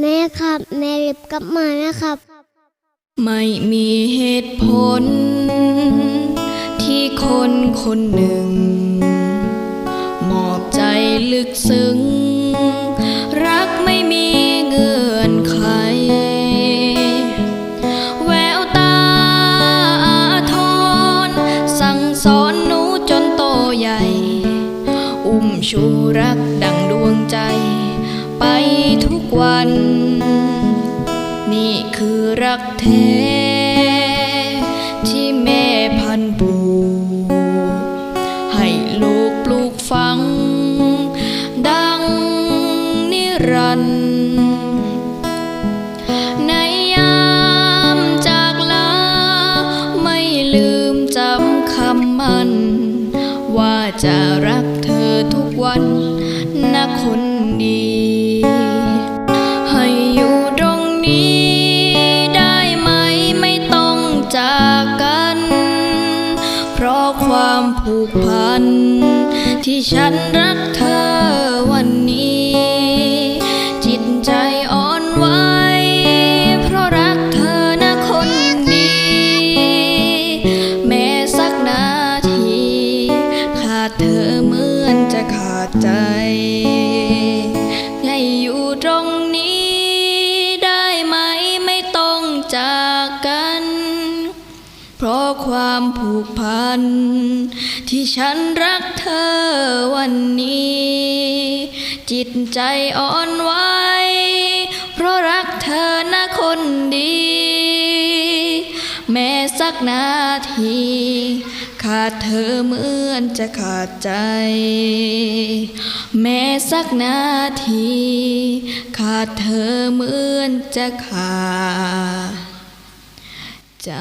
แม่ครับ แม่รีบกลับมานะครับ ไม่มีเหตุผล ที่คนคนหนึ่ง มอบใจลึกซึ้ง รักไม่มีเงื่อนไข แววตาอาทรสั่งสอนหนูจนโตใหญ่ อุ้มชูรักดังดวงใจ ไปทุกวัน นี่คือรักแท้ที่แม่พันผูกให้ลูกปลูกฝัง ดังนิรันดร์ในยามจากลา ไม่ลืมจำคำมัน ว่าจะรักเธอทุกวันนะคนดี ความผูกพัน ที่ฉันรักเธอวันนี้ จิตใจอ่อนไหวเพราะรักเธอนะคนดี แม้สักนาที ขาดเธอเหมือนจะขาดใจ เพราะความผูกพัน ที่ฉันรักเธอวันนี้ จิตใจอ่อนไหวเพราะรักเธอนะคนดี แม้สักนาที ขาดเธอเหมือนจะขาดใจ แม้สักนาที ขาดเธอเหมือนจะขาด ใจ